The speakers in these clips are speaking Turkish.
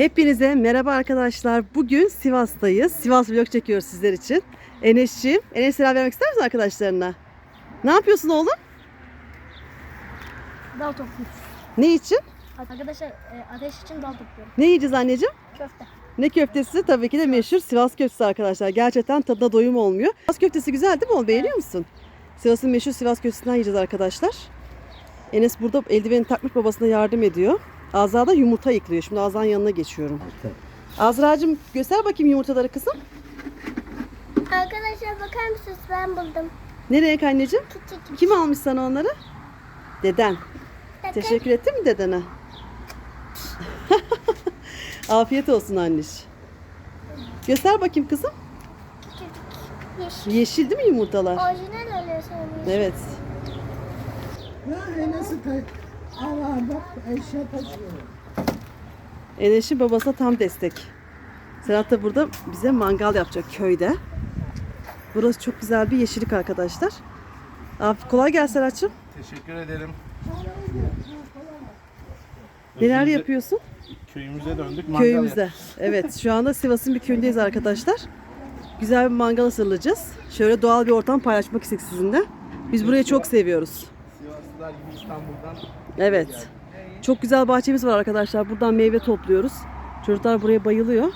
Hepinize merhaba arkadaşlar. Bugün Sivas'tayız. Sivas vlog çekiyoruz sizler için. Enes'ciğim, Enes selam vermek ister misin arkadaşlarına? Ne yapıyorsun oğlum? Dal topluyoruz. Ne için? Arkadaşlar e, ateş için dal topluyorum. Ne yiyeceğiz anneciğim? Köfte. Ne köftesi? Tabii ki de meşhur Sivas köftesi arkadaşlar. Gerçekten tadına doyum olmuyor. Sivas köftesi güzel değil mi oğlum? Beğeniyor musun? Sivas'ın meşhur Sivas köftesinden yiyeceğiz arkadaşlar. Enes burada eldiveni takmış babasına yardım ediyor. Azra da yumurta yıklıyor. Şimdi Azra'nın yanına geçiyorum. Azra'cığım göster bakayım yumurtaları kızım. Arkadaşlar bakar mısınız ben buldum. Ne renk anneciğim? Küçük. Kim almış sana onları? Deden. Bakın. Teşekkür ettin mi dedene? Afiyet olsun anneş. Göster bakayım kızım. Küçük. Yeşil. Yeşil değil mi yumurtalar? Orijinal öyle söylüyor. Evet. Ya Enes'i kay. Allah bak eşya taşıyor. Eneş'in babasına tam destek. Serhat da burada bize mangal yapacak köyde. Burası çok güzel bir yeşillik arkadaşlar. Af- kolay gelsin Serhat'cığım. Teşekkür ederim. Neler Özümüze- yapıyorsun? Köyümüze döndük. mangal Köyümüze. yap- Evet şu anda Sivas'ın bir köyündeyiz arkadaşlar. Güzel bir mangal hazırlayacağız. Şöyle doğal bir ortam paylaşmak istedik sizinle. Biz burayı çok seviyoruz. Sivaslılar gibi İstanbul'dan. Evet. Çok güzel bahçemiz var arkadaşlar. Buradan meyve topluyoruz. Çocuklar buraya bayılıyor.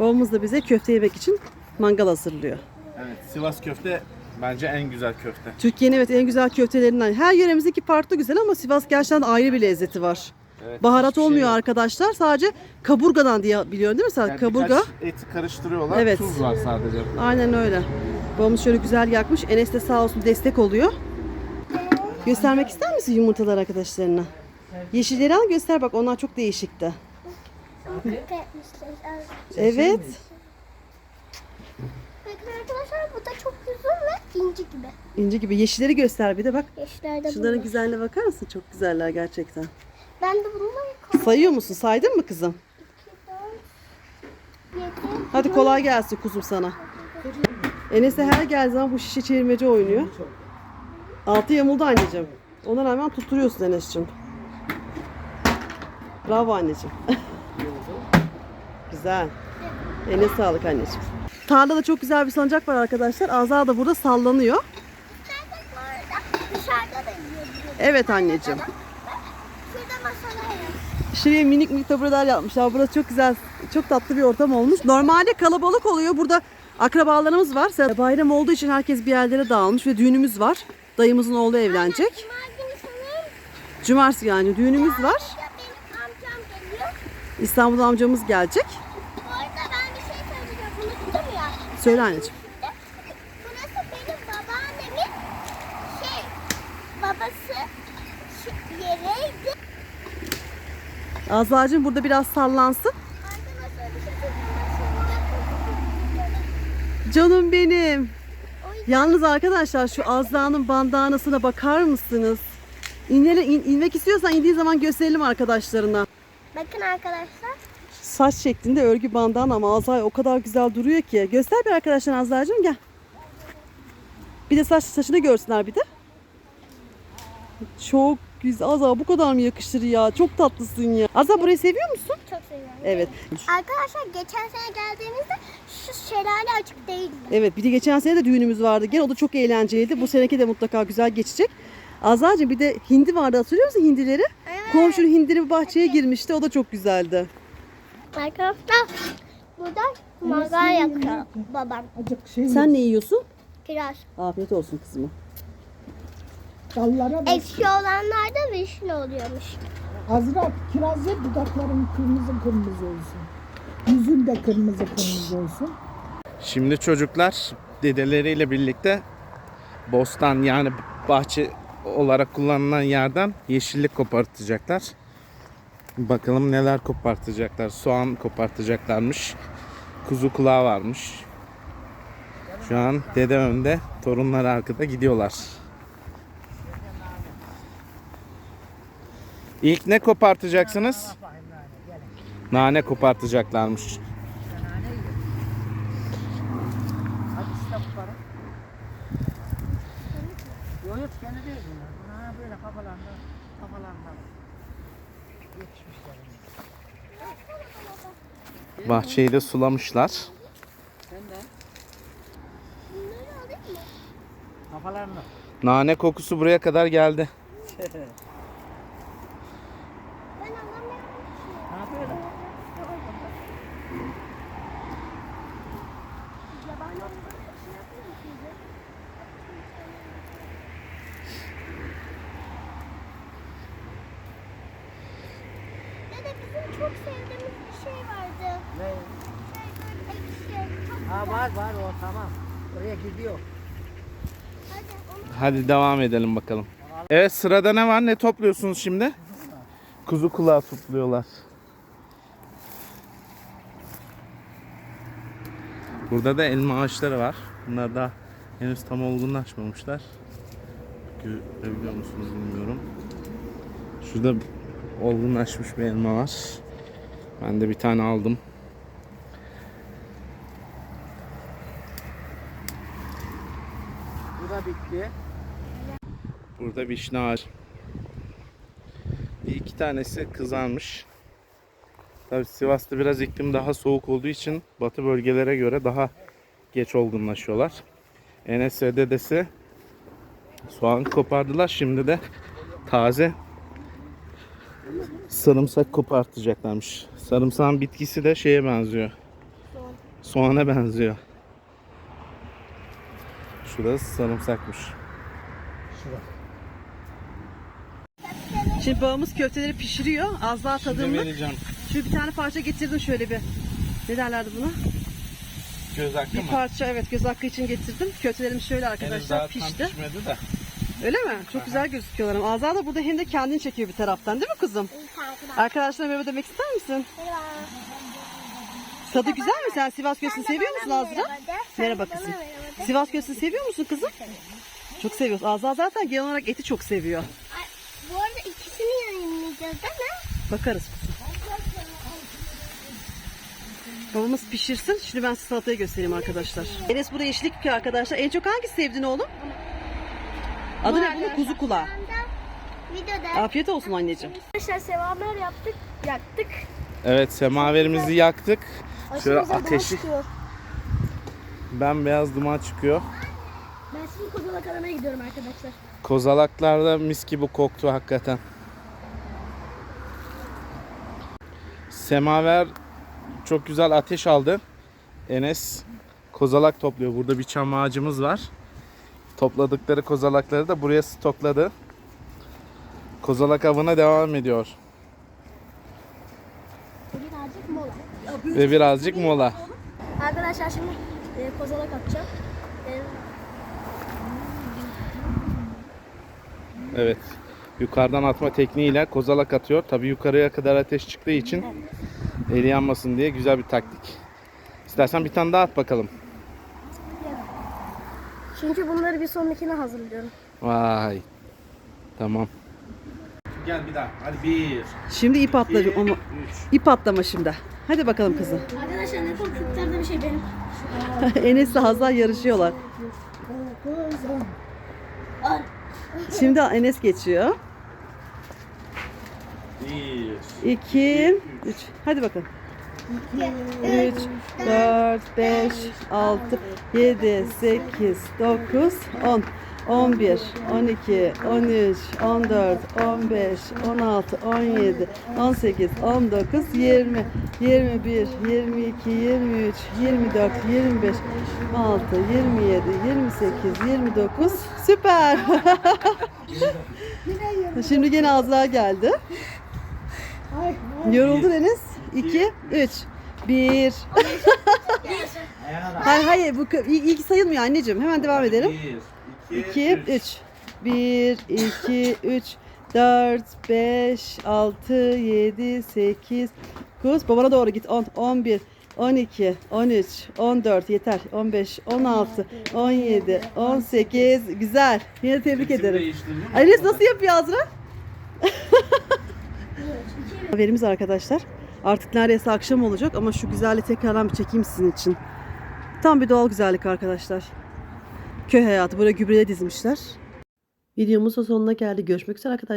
Babamız da bize köfte yemek için mangal hazırlıyor. Evet, Sivas köfte bence en güzel köfte. Türkiye'nin evet en güzel köftelerinden. Her yöremizdeki farklı güzel ama Sivas gerçekten ayrı bir lezzeti var. Evet, Baharat hiçbir şey olmuyor yok. arkadaşlar. Sadece kaburgadan diye biliyorsun değil mi sen? Yani Kaburga. birkaç eti karıştırıyorlar. Evet. Tuz var sadece. Aynen öyle. Babamız şöyle güzel yakmış. Enes de sağ olsun destek oluyor. Göstermek ister misin yumurtalar arkadaşlarına? Yeşilleri al göster bak onlar çok değişikti. Evet. Bakın arkadaşlar bu da çok güzel ve inci gibi. İnci gibi yeşilleri göster bir de bak. Yeşillerde Şunların güzelliğine bakar mısın? Çok güzeller gerçekten. Ben de bununla Sayıyor musun? Saydın mı kızım? 2, 4, 7, Hadi kolay gelsin kuzum sana. Enes'e her geldiği zaman bu şişe çevirmece oynuyor. Altı yamuldu anneciğim. Ona rağmen tutturuyorsun Enes'cim. Bravo anneciğim. güzel. Eline sağlık anneciğim. Tarlada çok güzel bir sancak var arkadaşlar. Azra da burada sallanıyor. Evet anneciğim. Şuraya minik minik tabureler yapmışlar. Burası çok güzel, çok tatlı bir ortam olmuş. Normalde kalabalık oluyor. Burada akrabalarımız var. Bayram olduğu için herkes bir yerlere dağılmış ve düğünümüz var. Dayımızın oğlu evlenecek. Cumartesi yani düğünümüz var. İstanbul'da amcamız gelecek. Bu arada ben bir şey söyleyeceğim. Unuttum ya. Söyle anneciğim. Burası benim babaannemin şey babası şu yereydi. Azra'cığım burada biraz sallansın. Şey. Canım benim. Yalnız arkadaşlar şu Azra'nın bandanasına bakar mısınız? İnele, in- inmek istiyorsan indiği zaman gösterelim arkadaşlarına. Bakın arkadaşlar. Saç şeklinde örgü bandana ama Azra o kadar güzel duruyor ki. Göster bir arkadaşlar Azra'cığım gel. Bir de saç saçını görsünler bir de. Çok güzel. Azra bu kadar mı yakışır ya? Çok tatlısın ya. Azra burayı seviyor musun? Çok seviyorum. Evet. Arkadaşlar geçen sene geldiğimizde şu şelale açık değildi. Evet bir de geçen sene de düğünümüz vardı. Gel o da çok eğlenceliydi. Bu seneki de mutlaka güzel geçecek. Azra'cığım bir de hindi vardı hatırlıyor musun hindileri? Evet. Komşunun hindileri bir bahçeye girmişti. O da çok güzeldi. Arkadaşlar burada mangal yapıyor babam. Acık şey Sen ne yiyorsun? Kiraz. Afiyet olsun kızıma. Dallara bak. Ekşi olanlarda vişne oluyormuş. Azra kiraz ye dudakların kırmızı kırmızı olsun. Yüzün de kırmızı kırmızı olsun. Şimdi çocuklar dedeleriyle birlikte bostan yani bahçe olarak kullanılan yerden yeşillik kopartacaklar. Bakalım neler kopartacaklar. Soğan kopartacaklarmış. Kuzu kulağı varmış. Şu an dede önde, torunlar arkada gidiyorlar. İlk ne kopartacaksınız? Nane kopartacaklarmış. Yok yok gene değil bunlar. Bunlar ha böyle kafalarında kafalarında. Yetişmişler. Bahçeyi de sulamışlar. Sen de. Kafalarını. Nane kokusu buraya kadar geldi. Ben anlamıyorum. Ne yapıyorlar? Yabani otları hepsini yapıyor musunuz? Dede bizim çok sevdiğimiz bir şey vardı. Ne? Şey böyle. Çok Ha güzel. var var o tamam. Oraya gidiyor. Hadi onu Hadi devam edelim bakalım. Evet sırada ne var? Ne topluyorsunuz şimdi? Kuzu kulağı topluyorlar. Burada da elma ağaçları var. Bunlar da henüz tam olgunlaşmamışlar. Görebiliyor musunuz bilmiyorum. Şurada olgunlaşmış bir elma var. Ben de bir tane aldım. Bu da bitti. Burada vişne ağacı. Bir iki tanesi kızarmış. Tabi Sivas'ta biraz iklim daha soğuk olduğu için batı bölgelere göre daha geç olgunlaşıyorlar. Enes ve dedesi soğan kopardılar. Şimdi de taze sarımsak kopartacaklarmış. Sarımsağın bitkisi de şeye benziyor. Soğana benziyor. Şurası sarımsakmış. Şimdi babamız köfteleri pişiriyor. Az daha tadımlık. Şu bir tane parça getirdim şöyle bir. Ne derlerdi buna? Göz hakkı Bir parça evet göz hakkı için getirdim. Köftelerimiz şöyle arkadaşlar pişti. pişmedi de. Öyle mi? Çok güzel gözüküyorlar. Azra da burada hem de kendini çekiyor bir taraftan değil mi kızım? İyi takip et. Arkadaşlar merhaba demek ister misin? Merhaba. Tadı güzel mi? Sen Sivas köftesini seviyor musun Azra? Merhaba kızım. Sivas köftesini seviyor musun kızım? Çok seviyoruz. Azra zaten genel olarak eti çok seviyor. Bu arada ikisini yayınlayacağız değil mi? Bakarız kızım. Babamız pişirsin. Şimdi ben size salatayı göstereyim arkadaşlar. Enes burada yeşillik yapıyor arkadaşlar. En çok hangisi sevdin oğlum? Adı ne bunun? Kuzu kulağı. Videoda Afiyet olsun anneciğim. arkadaşlar sevamer yaptık, yaktık. Evet semaverimizi yaktık. Şöyle Aşırı ateşi bembeyaz duman çıkıyor. Ben şimdi Kozalak aramaya gidiyorum arkadaşlar. Kozalaklarda mis gibi koktu hakikaten. Semaver çok güzel ateş aldı. Enes kozalak topluyor. Burada bir çam ağacımız var. Topladıkları kozalakları da buraya stokladı. Kozalak avına devam ediyor. Birazcık mola. Ve birazcık mola. Arkadaşlar şimdi e, kozalak atacağım. E, Evet. Yukarıdan atma tekniğiyle kozalak atıyor. Tabi yukarıya kadar ateş çıktığı için eli yanmasın diye güzel bir taktik. İstersen bir tane daha at bakalım. Çünkü bunları bir sonrakine hazırlıyorum. Vay. Tamam. Gel bir daha. Hadi bir. Şimdi ip atla. iki, Onu, üç. ip atlama şimdi. Hadi bakalım kızım. Arkadaşlar ne? Kırklarda bir şey benim. Enes'le Hazal yarışıyorlar. Şimdi Enes geçiyor. Bir. 2, 3. Hadi bakalım. 3, 4, 5, 6, 7, 8, 9, 10, 11, 12, 13, 14, 15, 16, 17, 18, 19, 20, 21, 22, 23, 24, 25, 26, 27, 28, 29. Süper. Şimdi gene Azra geldi. Yoruldun Enes. 2, 3, 1. hayır hayır bu ilk sayılmıyor anneciğim. Hemen devam edelim. Bir. 2, 3. 1, 2, 3, 4, 5, 6, 7, 8, 9. Babana doğru git. 10, 11, 12, 13, 14 yeter. 15, 16, 17, 18. Güzel. Yine tebrik ederim. Enes nasıl yapıyor Azra? Haberimiz arkadaşlar. Artık neredeyse akşam olacak ama şu güzelliği tekrardan bir çekeyim sizin için. Tam bir doğal güzellik arkadaşlar. Köy hayatı. Buraya gübreye dizmişler. Videomuzun sonuna geldi. Görüşmek üzere arkadaşlar.